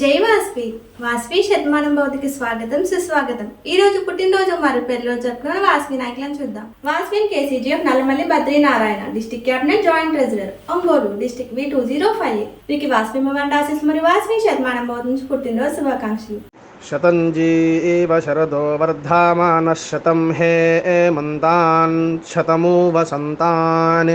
జై వాస్వి వాస్వి శతమానం భవతికి స్వాగతం సుస్వాగతం. ఈ రోజు పుట్టినరోజు మరియు పెళ్ళిరోజు జరుపుకున్న వాస్వి నాయకులను చూద్దాం. Vasavian K C G F Nallamalli Badrinarayana district cabinet joint treasurer Ongole district V two zero five వీరికి వాస్వి మవన్ ఆశీస్ మరియు వాస్వి శతమానం భౌతి నుంచి పుట్టినరోజు శుభాకాంక్షలు. శతంజీ ఏవ శరదో వర్ధమాన శతం హే మంతాన్ శతమూ వసంతాన్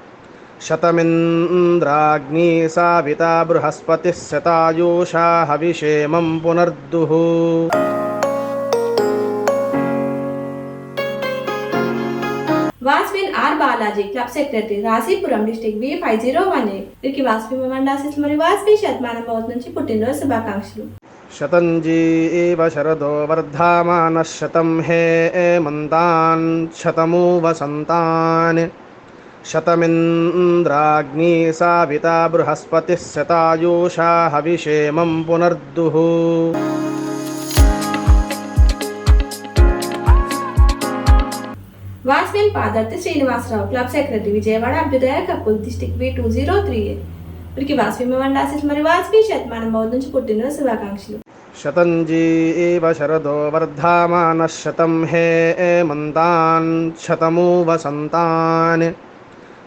शतमिन्द्राग्नी साविता बृहस्पतिः शतायुषा हविषेमं पुनर्दुः Vasavian R Balaji club secretary Rasipuram district B five zero one A వీరికి వాస్వి మొమెంట్ ఆశీస్ మరియు వాస్వి శతమానం భౌతి నుంచి పుట్టినరోజు శుభాకాంక్షలు शतञ्जी एव शरदो वर्धामानः शतं हे मन्तान् शतमु वसन्तान् शतमिन्द्राग्नी साविता बृहस्पतिः शतायुषा हविषेमं पुनर्दुः Vasavian Padarthi Srinivasarao club secretary Vijayawada Abhyudaya couple district B two zero three A వీరికి వాస్వి మొమెంట్ ఆశీస్ మరియు వాస్వి శతమానం భౌతి నుంచి పుట్టినరోజు శుభాకాంక్షలు शतञ्जी एव शरदो वर्धामानः शतं हे मन्तान् शतमु वसन्तान्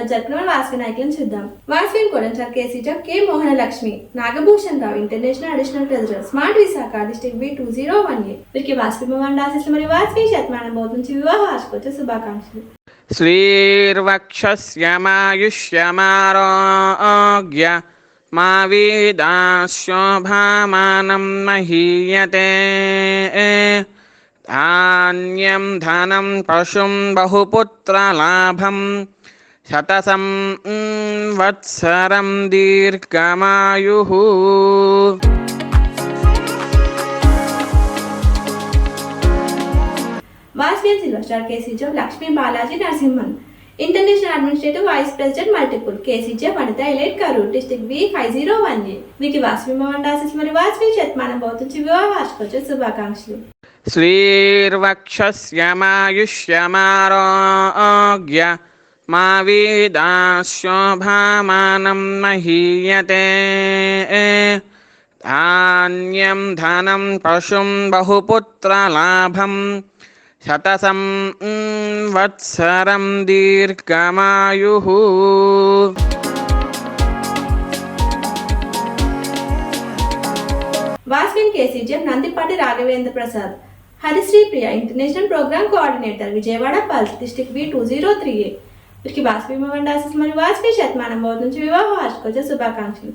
రోజు పెళ్ళలో జరుపుకున్న వాస్వి నాయకులను చూద్దాం వాస్విన్ కొడంచార్ కేసీజర్ K Mohana Lakshmi Nagabhushan Rao international additional treasurer smart Visakha district B two zero one A వీరికి వాస్వి మొమెంట్ ఆశీస్ మరియు వాస్వి శతమానం భౌతి నుంచి వివాహ వార్షికోత్సవ శుభాకాంక్షలు श्रीर्वक्षस्यमायुष्यमारोग्य मा वेदाशोभामानं महीयते धान्यं धनं पशुं बहुपुत्रलाभं శతసం వత్సరం దీర్ఘమాయు Vasavian silver star KCJ Lakshmi Balaji Narasimhan international administrative vice president multiple KCJ Vanitha elite Karur district B five zero one A వీకి Vasavi Mohan రాసిస్ మరియు వాస్వి శతమానం భౌతించి వివాహ వార్షికోత్సవ శుభాకాంక్షలు శ్రీర్వక్షస్యమాయుష్యమారోగ్య మా వేదాశోభామానం మహీయతే ధాన్యం ధనం పశుం బహుపుత్రలాభం శతసం వత్సరం దీర్ఘమాయు వాస్విన్ కేసీజన్ Nandipati Raghavendra Prasad Harisri Priya international program coordinator Vijayawada pulse district B two zero three A వీరికి వాసుభీమవండి ఆశిస్మని వాజ్పేయి శతమానం బోధ నుంచి వివాహ వార్షికోత్సవ శుభాకాంక్షలు.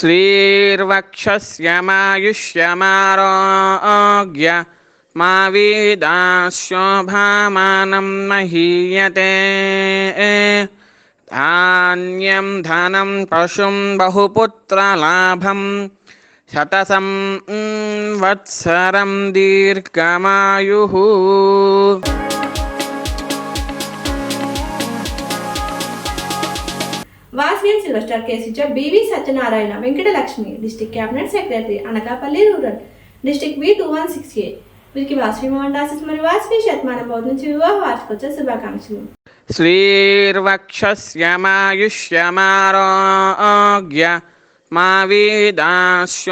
శ్రీర్వక్షస్యమాయుష్యమారోగ్య మా వీదాశోభామానం మహీయతే. ధాన్యం ధనం పశుం బహుపుత్రలాభం శతసం వత్సరం దీర్ఘమాయు. ఆసియన్ silver star కేసీచర్ B V Satyanarayana Venkatalakshmi district cabinet secretary Anakapalli rural district B two one six A వీరికి వాసవి మోహన్ మరియు వాసవి శతమానం బౌద్ధ నుంచి వివాహ వార్షికోత్సవ శుభాకాంక్షలు శ్రీర్వక్షమాయుష్యమారోగ్య మా వీదాశోభామానం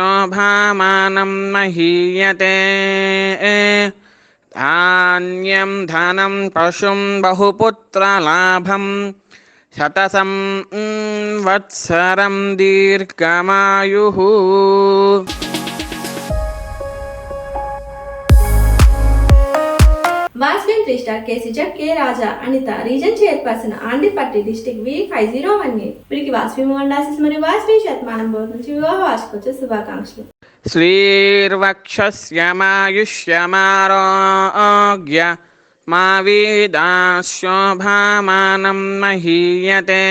మహీయతే ధాన్యం ధనం పశుం బహుపుత్రలాభం శతసం వత్సరం దీర్ఘమాయు. వాస్లిన్ three star కేసీజర్ K Raja Anitha region chairperson Andhra party district V five zero one eight. వీరికి వాస్వి మండాసిస్ మరియు వాస్వి శతమానం బోర్డు నుంచి వివాహ వార్షికోత్సవ శుభాకాంక్షలు. శ్రీర్వక్షస్యమాయుష్యమారోగ్య మా వీదాశోభామానం మహీయతే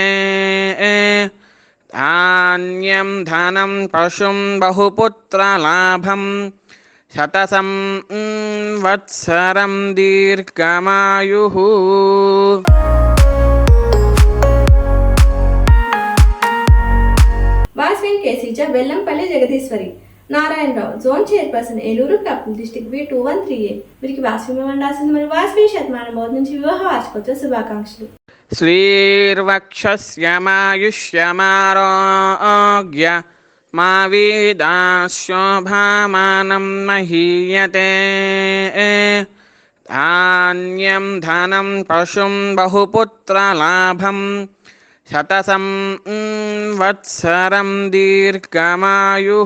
ధాన్యం ధనం పశుం బహుపుత్రలాభం శతసం వత్సరం దీర్ఘమాయు వాస్విన్ కేసీజ Vellampalli Jagadishwari Narayanarao zone chairperson Eluru cup district B two one three A. వీరికి వాసవి మండాల్సింది మరియు వాసవి శతమానం బోధ నుంచి వివాహ వార్షికోత్సవ శుభాకాంక్షలు. శ్రీర్వక్షమాయుష్యమారోగ్య మా వీదాశోభామానం మహీయతే. ధాన్యం ధనం పశుం బహుపుత్రలాభం శతసం వత్సరం దీర్ఘమాయు.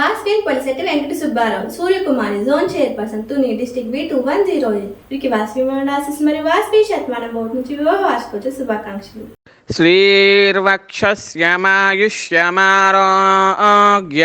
వాస్ఫీల్ Polisetti Venkata Subbarao Suryakumari zone chairperson Tuni district B two one zero వీరికి శతమానం బోర్డు నుంచి వివాహ వార్షికోత్సవ శుభాకాంక్షలు. శ్రీర్వక్షస్యమాయుష్యమారోగ్య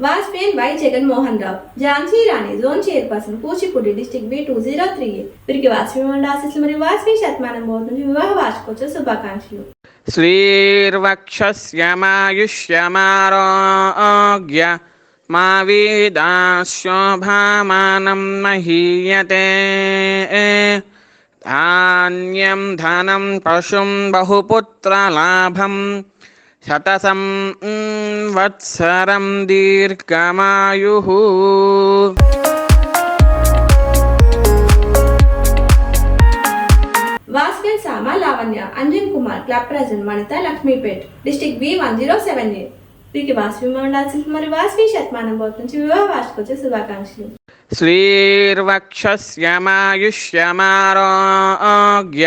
Vajpayee Y Jaganmohan Rao Jhansi Rani zone chairperson Kuchipudi district B two zero three वीर वाजपेयी मंडल आशीस मरी वाजपेयी शतमान बोर्ड विवाह वार्षिकोत्सव शुभाकांक्षलु श्रीर्वक्षस्यमायुष्यमारोग्य मावीदाशोभामानं महीयते धान्यं धनं पशुं बहुपुत्रलाभम् శతసం వత్సరం దీర్ఘమాయు వాస్కర్ Sama Lavanya Anjan Kumar club president Manitha Lakshmipet district B one zero seven eight వీరికి వాస్వి మండలాసి మరియు వాస్వి శతమానం బోధించి వివాహ వార్షికోత్సవ శుభాకాంక్షలు. శ్రీర్వక్షమాయుష్యమారోగ్య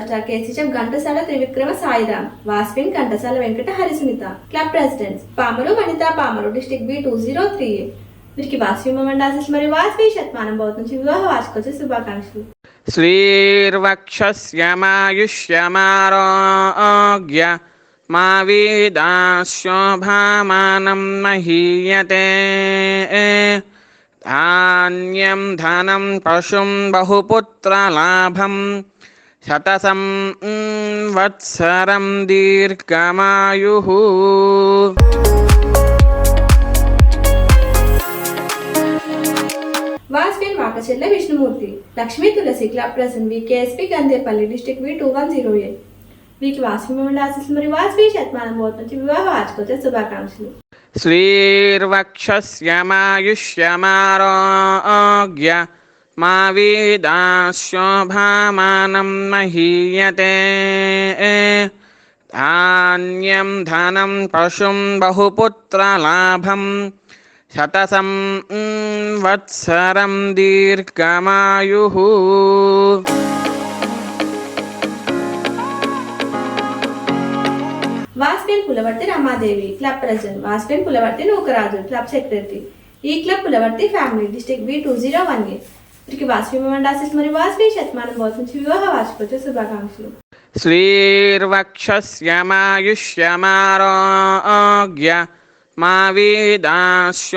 స్టార్ కేసీజం Ghantasala Trivikrama Sairam వాస్పిన్ Ghantasala Venkata Harisunitha club presidents Pamarru Vanitha Pamarru district B two zero three. వీరికి వాస్పి మూమెంట్ మరియు వాస్పి శతమానం భవత్ నుంచి వివాహ వార్షికోత్సవ శుభాకాంక్షలు. శ్రీర్వక్షమాయుష్యమారోగ్య మా వీదాశోభామానం మహీయతే. ధాన్యం ధనం పశుం బహుపుత్రలాభం శతసం వత్సరం దీర్ఘమాయు వాస్పిన్ Makachella Vishnumurthy Lakshmi Tulasi club Prasan VKSP Gandepalli district B two one zero eight వీకి వాస్పిమండ ఆశీస్సులు మరియు శతమానం మోహన్ వివాహ వార్షికోత్సవ శుభాకాంక్షలు శ్రీర్వక్షస్యమాయుష్యమారోగ్య మా వేదాశోభామానం మహీయతే ధాన్యం ధనం పశుం బహుపుత్రలాభం శతసం వత్సరం దీర్ఘమాయు వాస్పెన్ పులవర్తి రమాదేవి క్లబ్ ప్రెసిడెంట్ వాస్పెన్ పులవర్తి నూకరాజు క్లబ్ సెక్రటరీ. ఈ club Pulavarthi family district B two zero one eight. ఇటుకి వాసుమేమని రాసేసి వాసువి శతమానం భవతు వివాహ వార్షికోత్సవ శుభాకాంక్షలు శ్రీర్వక్షస్యమాయుష్యమారోగ్య మా వీదాశోభామానం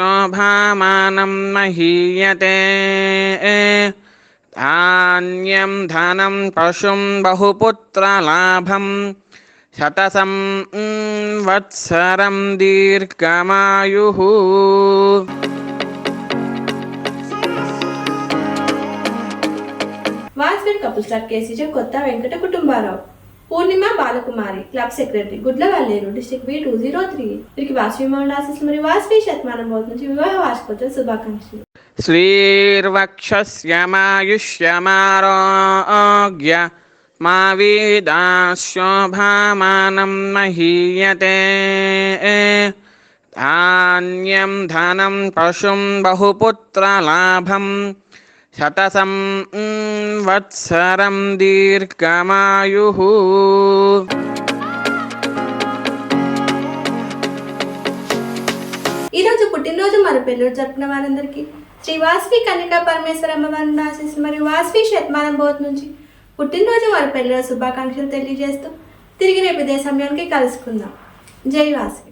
మహీయతే ధాన్యం ధనం పశుం బహుపుత్రలాభం శతసం వత్సరం దీర్ఘమాయు watchman couple star కేసీజే Kotha Venkata Kutumbarao. Purnima Balakumari club secretary Gudlavalleru district B two zero three. వీరికి వాసవి మౌండాశీస్సులు మరియు వాసవి శతమానం బోధ నుంచి వివాహ వార్షికోత్సవ శుభాకాంక్షలు. శ్రీర్వక్షమాయుష్యమారోగ్య మా వీదాశోభామానం మహీయతే. ధాన్యం ధనం పశుం బహుపుత్రలాభం శతసం వత్సరం దీర్ఘమాయు. ఈరోజు పుట్టినరోజు మన పిల్లలు జరిపిన వారందరికీ శ్రీ వాస్వి కన్యకా పరమేశ్వర అమ్మవారిని ఆశిస్తూ మరియు వాస్వి శతమానం బోత్ నుంచి పుట్టినరోజు వారి పిల్లల శుభాకాంక్షలు తెలియజేస్తూ తిరిగి రేపు ఇదే సమయానికి కలుసుకుందాం. జై వాస్వి.